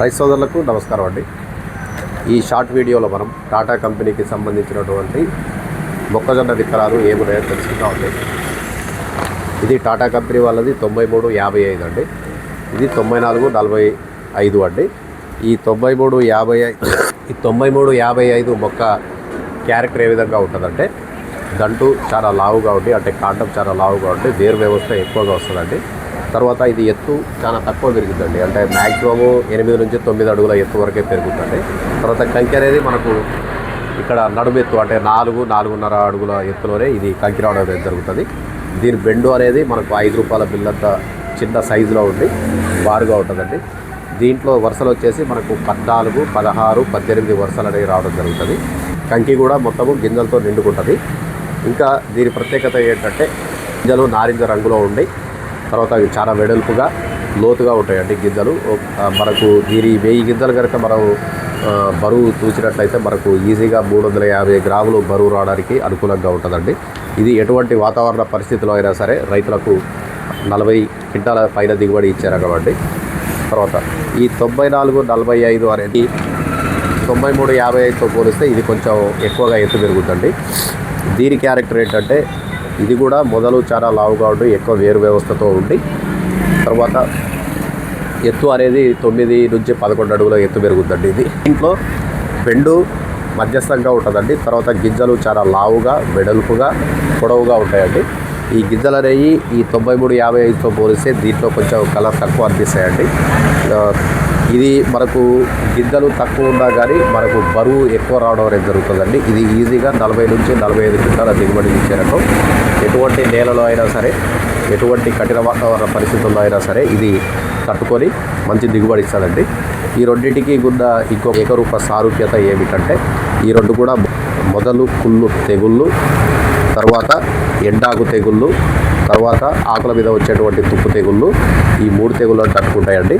రైతు సోదరులకు నమస్కారం అండి. ఈ షార్ట్ వీడియోలో మనం టాటా కంపెనీకి సంబంధించినటువంటి మొక్కజొన్న విత్తనాలు ఏమున్నాయో తెలుసుకుందామండి ఇది టాటా కంపెనీ వాళ్ళది తొంభై మూడు యాభై ఐదు అండి. ఇది తొంభై నాలుగు నలభై ఐదు అండి. ఈ తొంభై మూడు యాభై ఐదు ఈ తొంభై మూడు యాభై ఐదు మొక్క క్యారెక్టర్ ఏ విధంగా ఉంటుందంటే దంటు చాలా లావుగా ఉండి అంటే కాండం చాలా లావుగా ఉండి వేరు వ్యవస్థ ఎక్కువగా వస్తుందండి. తర్వాత ఇది ఎత్తు చాలా తక్కువ పెరుగుతుంది. అంటే మ్యాక్సిమము ఎనిమిది నుంచి తొమ్మిది అడుగుల ఎత్తు వరకే పెరుగుతుంది. తర్వాత కంకి అనేది మనకు ఇక్కడ నడుము ఎత్తు అంటే నాలుగు నాలుగున్నర అడుగుల ఎత్తులోనే ఇది కంకి రావడం అనేది జరుగుతుంది. దీని బెండు అనేది మనకు ఐదు రూపాయల బిల్లంత చిన్న సైజులో ఉండి బారుగా ఉంటుందండి. దీంట్లో వరుసలు వచ్చేసి మనకు పద్నాలుగు పదహారు పద్దెనిమిది వరుసలు అనేవి రావడం జరుగుతుంది. కంకి కూడా మొత్తము గింజలతో నిండుకుంటుంది. ఇంకా దీని ప్రత్యేకత ఏంటంటే గింజలు నారింజ రంగులో ఉండి తర్వాత అవి చాలా వెడల్పుగా లోతుగా ఉంటాయండి గింజలు. మనకు దీని వెయ్యి గింజలు కనుక మనం బరువు తూచినట్లయితే మనకు ఈజీగా మూడు వందల యాభై గ్రాములు బరువు రావడానికి అనుకూలంగా ఉంటుందండి. ఇది ఎటువంటి వాతావరణ పరిస్థితిలో అయినా సరే రైతులకు నలభై క్వింటాల పైన దిగుబడి ఇచ్చారు తర్వాత ఈ తొంభై నాలుగు నలభై ఐదు అనేది తొంభై మూడు యాభై ఐదుతో పోలిస్తే ఇది కొంచెం ఎక్కువగా ఎత్తు పెరుగుతుంది దీని క్యారెక్టర్ ఏంటంటే ఇది కూడా మొదలు చాలా లావుగా ఉండి ఎక్కువ వేరు వ్యవస్థతో ఉండి తర్వాత ఎత్తు అనేది తొమ్మిది నుంచి పదకొండు అడుగుల ఎత్తు పెరుగుద్దండి ఇది. దీంట్లో పెండు మధ్యస్థంగా ఉంటుందండి తర్వాత గింజలు చాలా లావుగా వెడల్పుగా పొడవుగా ఉంటాయండి. ఈ గింజలు అనేవి ఈ తొంభై మూడు యాభై ఐదుతో పోలిస్తే దీంట్లో కొంచెం కలర్ తక్కువ అనిపిస్తాయండి. ఇది మనకు గింజలు తక్కువ ఉన్నా కానీ మనకు బరువు ఎక్కువ రావడం అనేది జరుగుతుందండి. ఇది ఈజీగా నలభై నుంచి నలభై ఐదు క్వింటాల దిగుబడి ఇచ్చే రకం. ఎటువంటి నేలలో అయినా సరే ఎటువంటి కఠిన వాతావరణ పరిస్థితుల్లో అయినా సరే ఇది తట్టుకొని మంచి దిగుబడి ఇస్తుందండి. ఈ రెండింటికి ఉన్న ఇంకో ఏకరూప సారూప్యత ఏమిటంటే ఈ రెండు కూడా మొదలు కుళ్ళు తెగుళ్ళు తర్వాత ఎండాకు తెగుళ్ళు తర్వాత ఆకుల మీద వచ్చేటువంటి తుప్పు తెగుళ్ళు ఈ మూడు తెగుళ్ళను తట్టుకుంటాయండి.